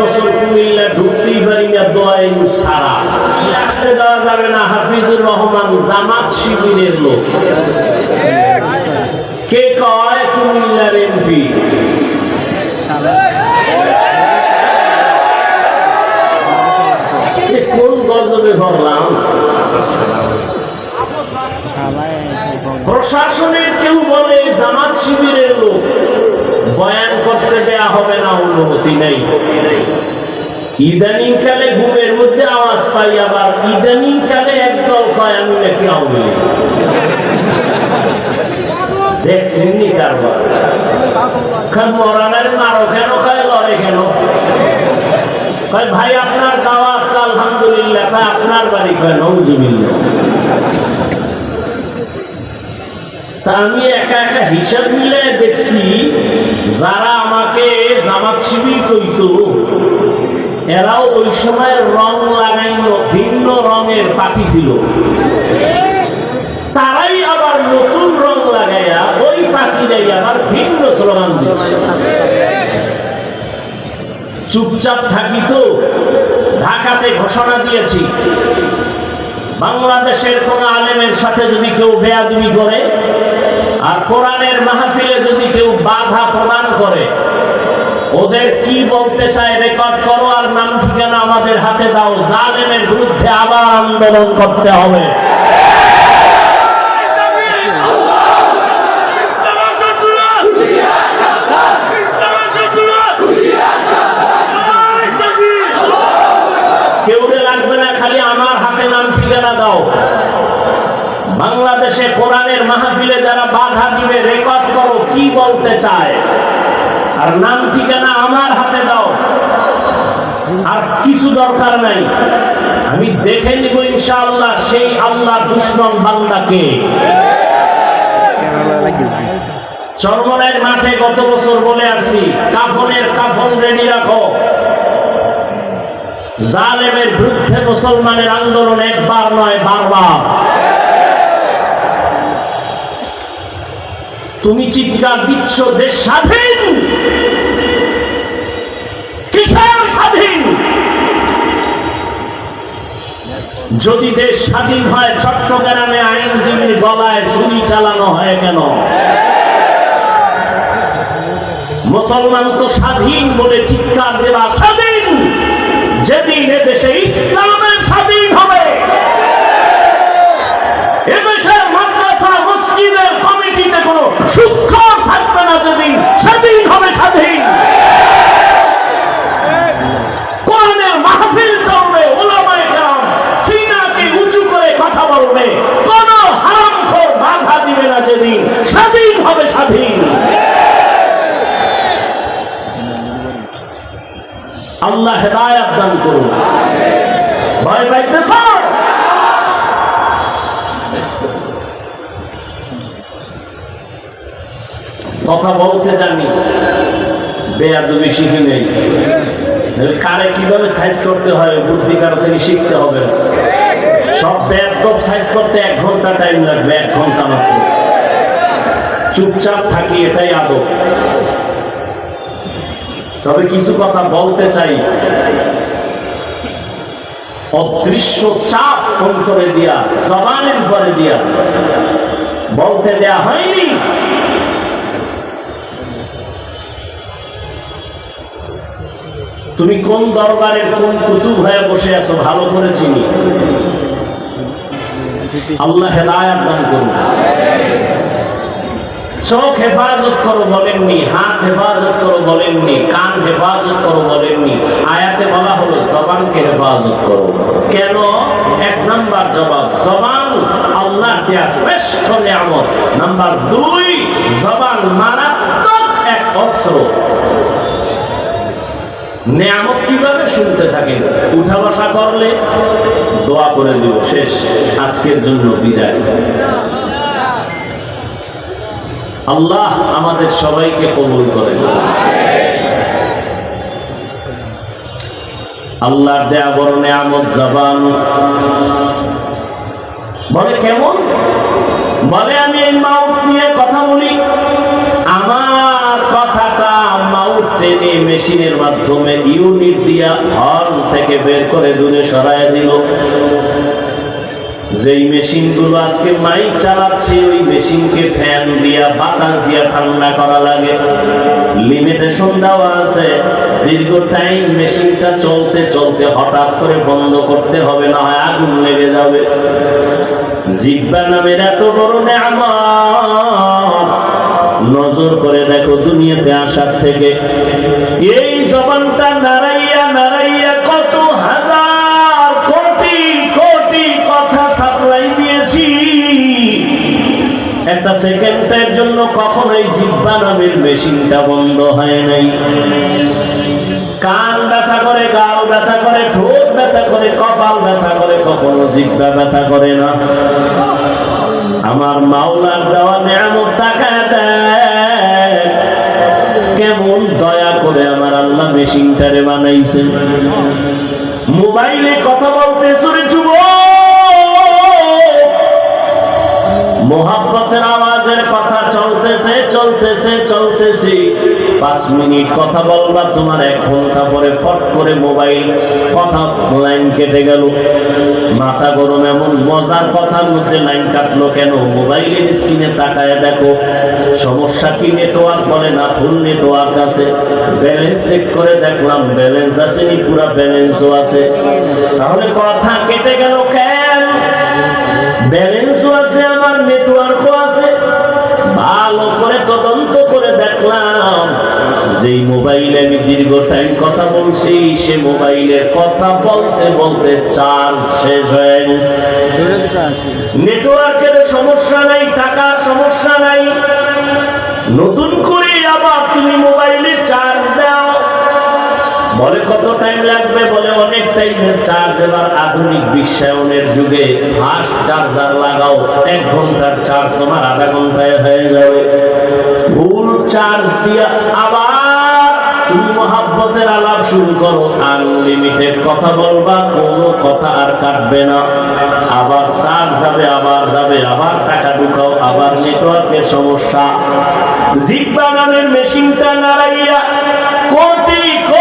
বছর কুমিল্লা ঢুকতেই পারি না দোয়াইন সারা। আসতে দেওয়া যাবে না হাফিজুর রহমান জামাত শিবিরের লোক। কে কয়? কুমিল্লার এমপি। কোন গজবে ভরলাম? প্রশাসনের কেউ বলে জামাত শিবিরের লোক। বয়ান করতে দেয়া হবে না, অনুমতি নেই। ইদানিং কালে ঘুমের মধ্যে আওয়াজ পাই, আবার ইদানিং কালে একদল কয়, আমি নাকি আওয়ামী দেখছেন নি কারবার? খান মরানের মারো কেন, কয়, লড়ে কেন? কয়, ভাই, আপনার দাওয়াত, আলহামদুলিল্লাহ। আপনার বাড়ি, কয় নৌজুবিল্লাহ তা আমি একা একা হিসাব মিলে দেখছি, যারা আমাকে জামাত শিবির কইতো, এরাও ওই সময় রং লাগাইল, ভিন্ন রঙের পাখি ছিল। তারাই আবার নতুন রং লাগাইয়া ওই পাখি পাখিরাই আবার ভিন্ন স্লোগান দিচ্ছে। চুপচাপ থাকি তো ঢাকাতে ঘোষণা দিয়েছি। বাংলাদেশের কোন আলেমের সাথে যদি কেউ বেয়াদবি করে আর কোরআনের মাহফিলে যদি কেউ বাধা প্রদান করে, ওদের কি বলতে চায় রেকর্ড করো আর নাম ঠিকানা আমাদের হাতে দাও। জালেমের বিরুদ্ধে আবার আন্দোলন করতে হবে কেউরে লাগবে না খালি আমার হাতে নাম ঠিকানা দাও বাংলাদেশে কোরআনের মাহফিলে যারা বাধা দিবে রেকর্ড করো কি বলতে চায় আর নাম ঠিকানা আমার হাতে দাও। আর কিছু দরকার নাই। আমি দেখে নিব ইনশাআল্লাহ সেই আল্লাহ দুশ্মন বান্দাকে। চরমনের মাঠে গত বছর বলে আসি কাফনের কাফন রেডি রাখো। জালেমের বিরুদ্ধে মুসলমানের আন্দোলন একবার নয়, বারবার। তুমি চিৎকার দিচ্ছ, দেশ স্বাধীন কিসের স্বাধীন যদি দেশ স্বাধীন হয়, চট্টগ্রামে আইনজীবীর গলায় ছুরি চালানো হয় কেন? মুসলমান তো স্বাধীন বলে চিৎকার দেওয়া স্বাধীন। যেদিন এদেশে ইসলামের স্বাধীন হবে এদেশের মাদ্রাসা, মসজিদের কমিটিতে কোনো সূক্ষ্ম থাকবে না যেদিন স্বাধীন হবে স্বাধীন কোরআনের মাহফিল চলবে ওলামায়ে কেরাম সিনাকে উঁচু করে কথা বলবে কোন হারামখোর বাধা দিবে না যেদিন স্বাধীন হবে স্বাধীন আল্লাহ হেদায়াত দান করুন। ভয় পাইতেছ? কথা বলতে জানি, বেয়াদবি শিখি নেই। কারে কীভাবে সাইজ করতে হয়? বুদ্ধি কারও থেকে শিখতে হবে সব বেয়াদব সাইজ করতে এক ঘণ্টা টাইম লাগবে, এক ঘণ্টা মাত্র। চুপচাপ থাকি, এটাই আদব। তবে কিছু কথা বলতে চাই। অদৃশ্য চাপ অন্তরে দিয়া, জবানের পরে দিয়া, বলতে দেয়া হয়নি। তুমি কোন দরবারের কোন কুতুব হয়ে বসে আছো, ভালো করে চিনি। আল্লাহ হেদায়াত দান করুন। চোখ হেফাজত করো বলেননি, হাত হেফাজত করো বলেননি, কান হেফাজত করো বলেননি, আয়াতে বলা হলো জবানকে হেফাজত করো। কেন? এক নাম্বার জবাব, জবান আল্লাহ দেয়া শ্রেষ্ঠ নিয়ামত। নাম্বার দুই, জবান মারাত্মক এক অস্ত্র। নিয়ামত কীভাবে শুনতে থাকেন উঠা বসা করলে। দোয়া করে দিব শেষ। আজকের জন্য বিদায়। আল্লাহ আমাদের সবাইকে কবুল করেন আল্লাহর দেয়া বড় নেয়ামত জবান। বলে, কেমন? বলে, আমি এই মাউথ নিয়ে কথা বলি। আমার কথাটা মাউথ আউট টেনে মেশিনের মাধ্যমে ইউনিট দিয়া হর্ন থেকে বের করে দূরে সরায় দিল। যেই মেশিনগুলো আজকে মাইক চালাচ্ছে, ওই মেশিনকে ফ্যান দিয়া, বাতাস দিয়া ঠান্ডা করা লাগে। লিমিটেশন দেওয়া আছে। দীর্ঘ টাইম মেশিনটা চলতে চলতে হঠাৎ করে বন্ধ করতে হবে, না হয় আগুন লেগে যাবে। জিব্বা নামের এত বড় নেয়ামত। নজর করে দেখো দুনিয়াতে আসার থেকে। এই জবানটা নারাইয়া নারাইয়া সেকেন্ডের জন্য কখনোই জিব্বা নামের মেশিনটা বন্ধ হয় নাই। কান ব্যথা করে, গাল ব্যথা করে, ঠোঁট ব্যথা করে, কপাল ব্যথা করে, কখনো জিব্বা ব্যথা করে না। আমার মাওলার দেওয়া নিয়ামত টাকা দেয়। কেমন দয়া করে আমার আল্লাহ মেশিনটারে বানাইছেন মোবাইলে কথা বলতে শুনে যুব মোহাব্বতের আওয়াজের কথা চলতেছে চলতেছে চলতেছে। পাঁচ মিনিট কথা বলবা, তোমার এক ঘণ্টা পরে ফট করে মোবাইল কথা লাইন কেটে গেল। মাথা গরম এমন মজার কথার মধ্যে লাইন কাটলো কেন? মোবাইলের স্ক্রিনে তাকায় দেখো, সমস্যা কি নেটওয়ার্ক বলে না ফুল নেটওয়ার্ক আছে? ব্যালেন্স চেক করে দেখলাম ব্যালেন্স আছে নি পুরা ব্যালেন্সও আছে। তাহলে কথা কেটে গেল কেন? ব্যালেন্সও আছে, আমার নেটওয়ার্কও যেই মোবাইলে আমি দীর্ঘ টাইম কথা বলছি সে মোবাইলের কথা বলতে বলতে চার্জ শেষ হয়ে গেছে। নেটওয়ার্কের সমস্যা নাই টাকার সমস্যা নাই। নতুন করে আবার তুমি মোবাইলে চার্জ দাও। বলে কত টাইম লাগবে? বলে অনেক টাইমের চার্জ এবার আধুনিক বিশ্বায়নের যুগে ফাস্ট চার্জার লাগাও। এক ঘণ্টার চার্জ তোমার আধা ঘন্টায় হয়ে যাবে। ফুল চার্জ দিয়া আবার মহাব্বতের আলাপ শুরু করো। আনলিমিটেড কথা বলবা, কোনো কথা আর কাটবে না। আবার চার্জ যাবে, আবার যাবে, আবার টাকা ঢুকাও, আবার নেটওয়ার্কের সমস্যা। জিপ বাগানের মেশিনটা নাড়াইয়া কোটি কোটি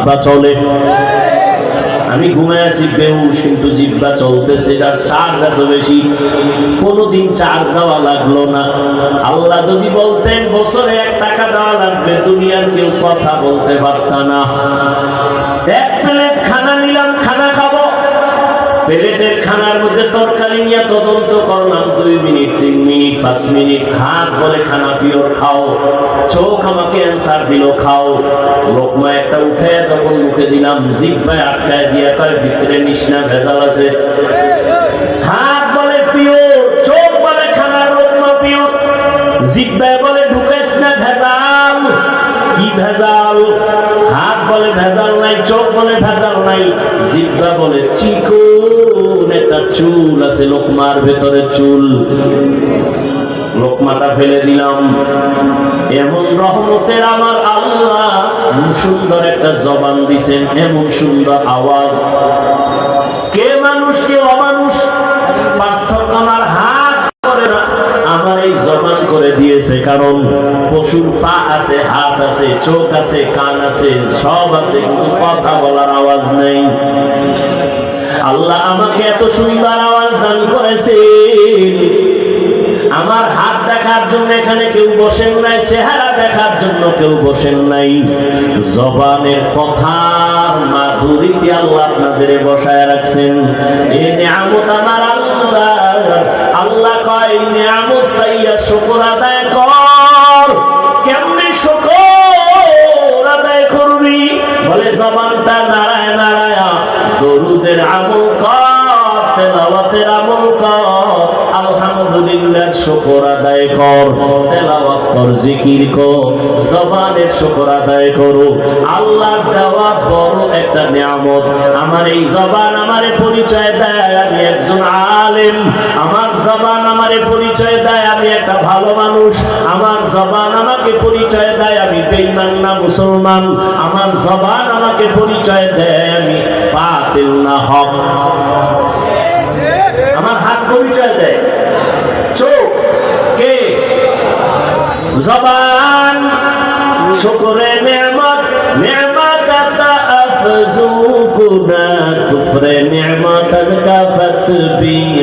জিব্বা চলে। আমি ঘুমায় আছি বেউস কিন্তু জিব্বা চলতেছে তার চার্জ এত বেশি। কোনোদিন চার্জ দেওয়া লাগল না। আল্লাহ যদি বলতেন, বছরে এক টাকা দেওয়া লাগবে, দুনিয়ার কেউ কথা বলতে পারত না এক প্লেট খানা নিলাম খানা খাব প্লেটের খানার মধ্যে তরকারি নিয়ে তদন্ত করলাম। দুই মিনিট, তিন মিনিট, পাঁচ মিনিট, হাত বলে খানা পিওর খাও। চোখ আমাকে অ্যান্সার দিল, খাও। লোকমা একটা উঠে যখন মুখে দিলাম, জিব্বায় আটকায় দিয়ে কয় ভিতরে নিশনা ভেজাল আছে। হাত বলে পিওর, চোখ বলে খানার লোকমা পিওর। জিব্বায় বলে ঢুকাইস না, ভেজাল। কি ভেজাল? বলে ভেজাল নাই, চোখ বলে ভেজাল নাই, জিব্বা বলে চিকন একটা চুল আছে লোকমার ভেতরে চুল। লোকমাটা ফেলে দিলাম। এমন রহমতের আমার আল্লাহ সুন্দর একটা জবান দিছেন, এমন সুন্দর আওয়াজ। কে মানুষ, কে অমানুষ পার্থক্য আমার হাত করে না আমার এই জবান করে দিয়েছে, কারণ পশুর পা আছে, হাত আছে, চোখ আছে, কান আছে, সব আছে, কিন্তু কথা বলার আওয়াজ নেই। আল্লাহ আমাকে এত সুন্দর আওয়াজ দান করেছে আমার হাত দেখার জন্য এখানে কেউ বসেন নাই, চেহারা দেখার জন্য কেউ বসেন নাই। জবানের কথার মাধুরীতে আল্লাহ আপনাদের বসায় রাখছেন। এই নিয়ামত আমার আল্লাহ। আল্লাহ কয় নিয়ামত পাইয়া শুকর আদায় কর। আলহামদুলিল্লাহ শুকর আদায় কর, তেলাওয়াত কর, জিকির কর, জবানের শুকর আদায় করো। আল্লাহর দেওয়া বড় একটা নিয়ামত। আমার এই জবান আমারে পরিচয় দেয়, আমি একজন আলেম। আমার জবান আমারে পরিচয় দেয়, আমি একটা ভালো মানুষ। আমার জবান আমাকে পরিচয় দেয়, আমি বেঈমান না মুসলমান। আমার জবান আমাকে পরিচয় দেয়, আমি বাতিল না হক আমার হাত পরিচয় দেয় চোখ কে জবান শুকরে নেমত নেমত আফজুকুনা কুফরে নেমত আজকা ফতবিরু